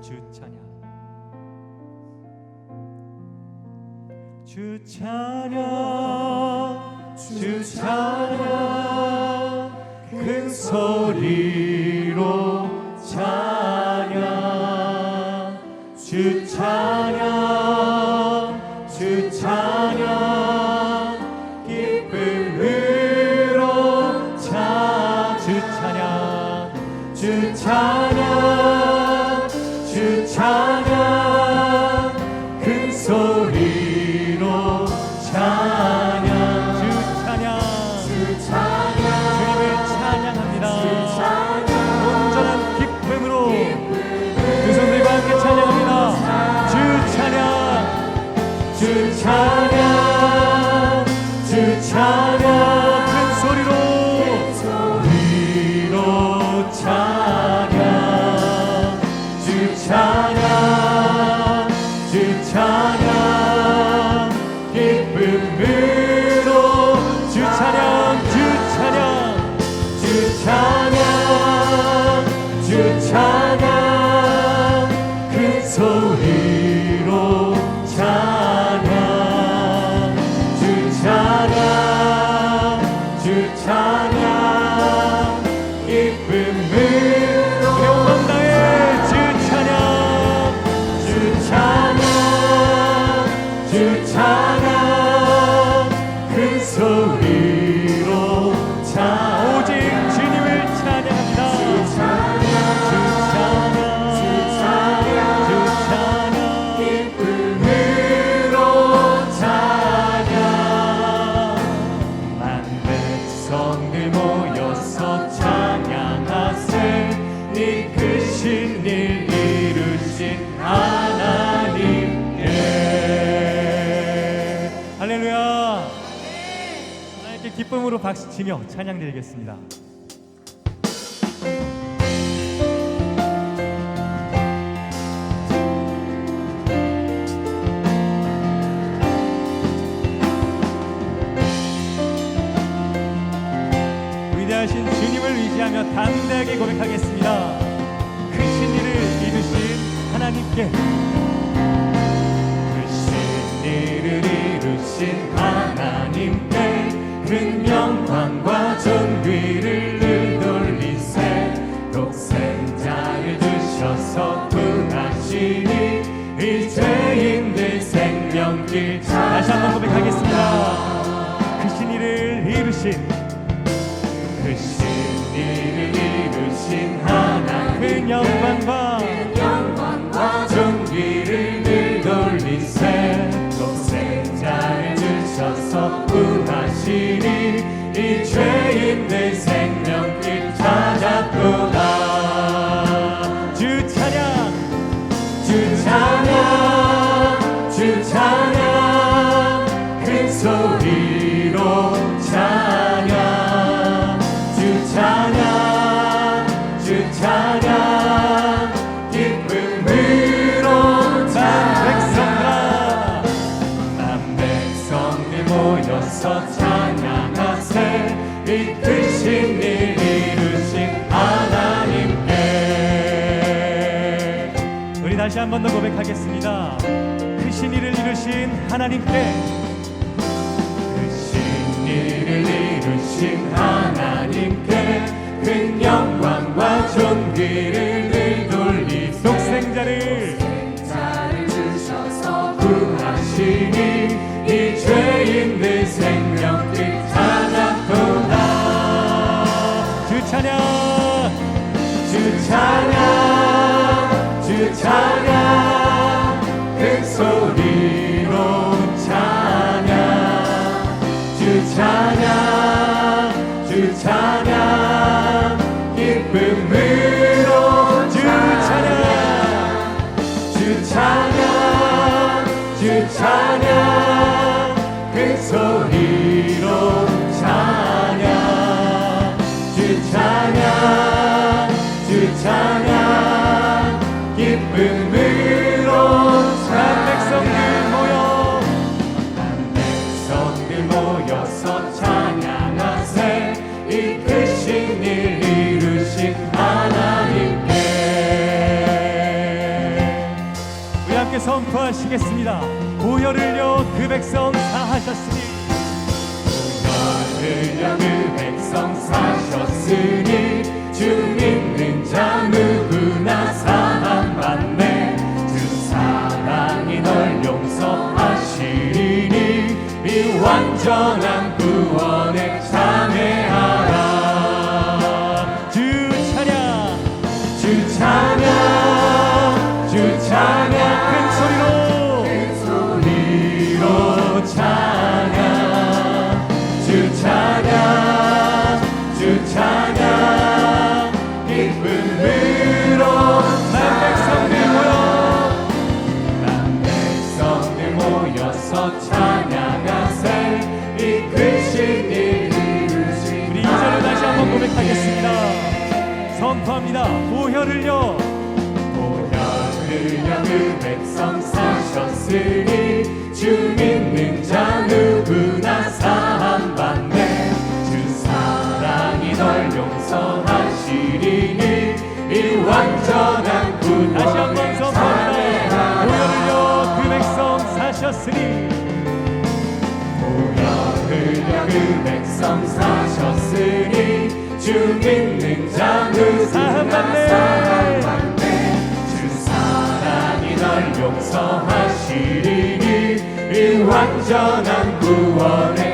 주 찬양. 주 찬양. 주 찬양. 큰 소리 하나님께 기쁨으로 박수치며 찬양드리겠습니다 위대하신 주님을 의지하며 담대하게 고백하겠습니다. 크신 일을 이루신 하나님께 영광과 존귀를 늘 돌리세 독생자를 주셔서 구하시니 이 죄인들 생명길 다시 한번 고백하겠습니다. 크신 일을 이루신 모여서 찬양하세. 이 크신 일 이루신 하나님께. 우리 다시 한 번 더 고백하겠습니다. 크신 일을 이루신 하나님께. 크신 일을 이루신 하나님께. 큰 영광과 존귀를 찬양 주 찬양 큰 소리로 찬양 주 찬양 주 찬양 기쁨으로 주 찬양 주 찬양 주 찬양 선포하시겠습니다. 보혈을요 그 백성 사하셨으니. 보혈을요 그 백성 사셨으니. 주 믿는 자 누구나 사랑 받네. 주 사랑이 널 용서하시리니. 이 완전한 주 믿는 자 누구나 사랑받네. 주 사랑이 널 용서하시리니 이 완전한 구원의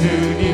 to you.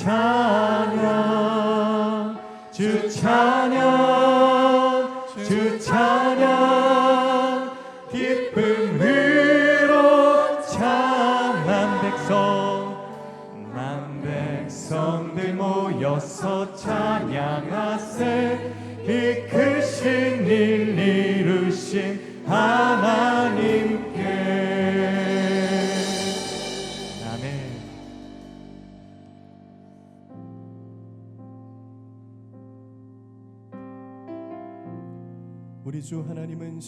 찬양 주 찬양.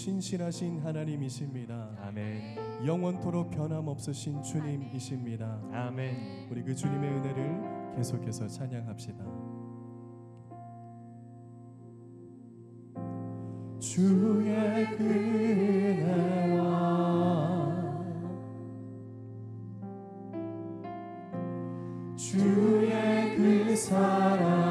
신실하신 하나님이십니다. 아멘. 영원토록 변함없으신 주님이십니다. 아멘. 우리 그 주님의 은혜를 계속해서 찬양합시다. 주의 은혜와 주의 그 사랑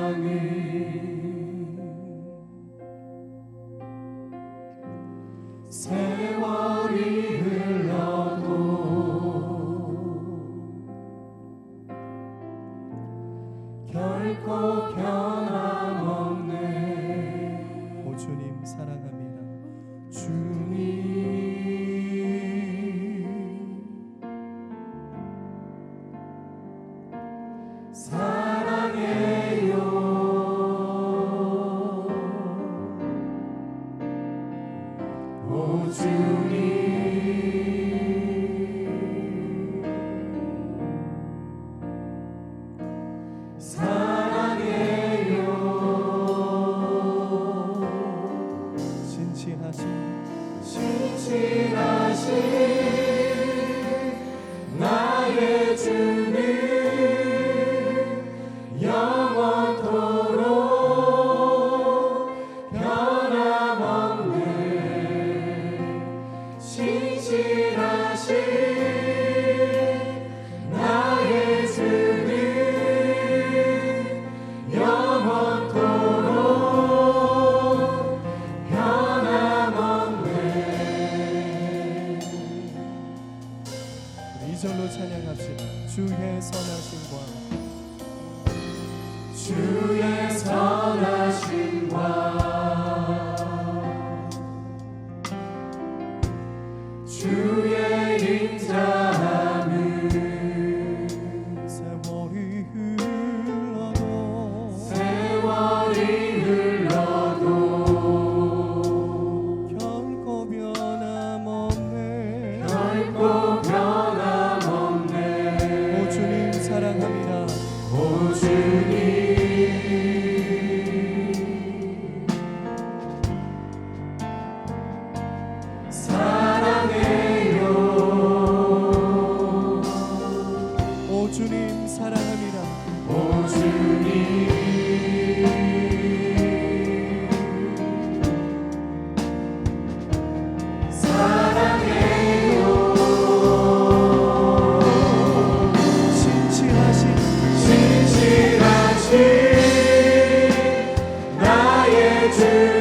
see. to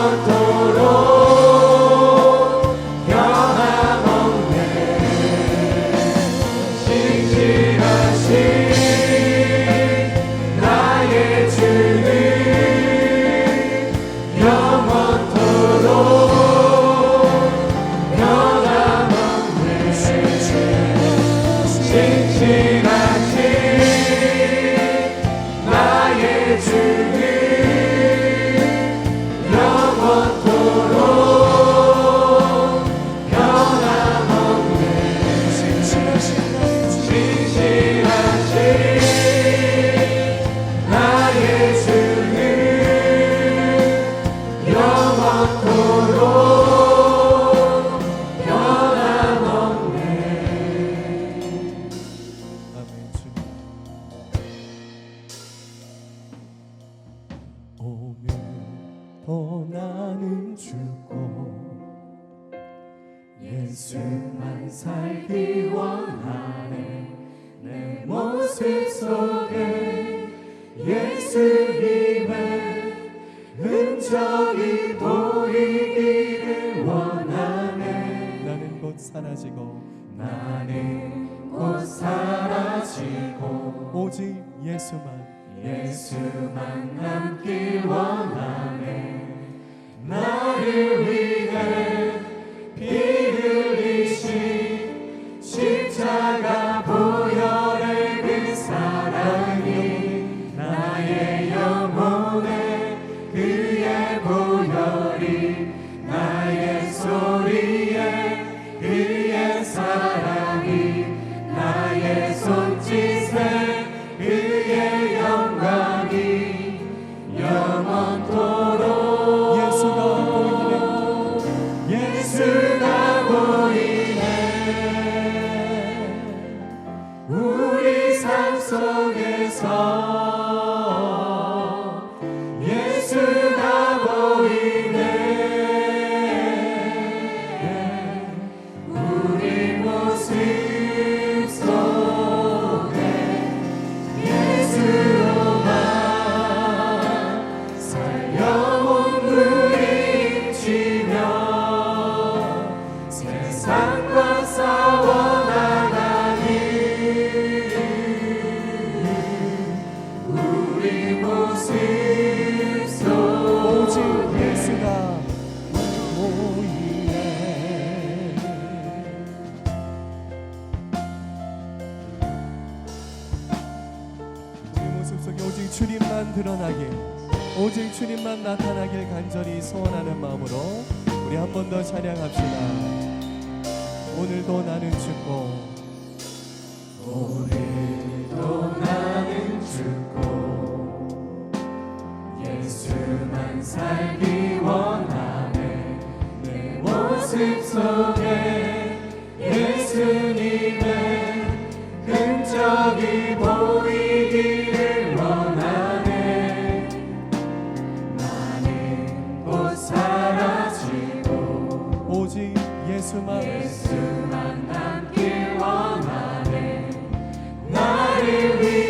Santo. 예수만 남기 원하네. 나를 위해 속에서 주님만 드러나길 오직 주님만 나타나길 간절히 소원하는 마음으로 우리 한 번 더 찬양합시다. 오늘도 나는 죽고 오늘 예수만 남길 원하네. 나를 위해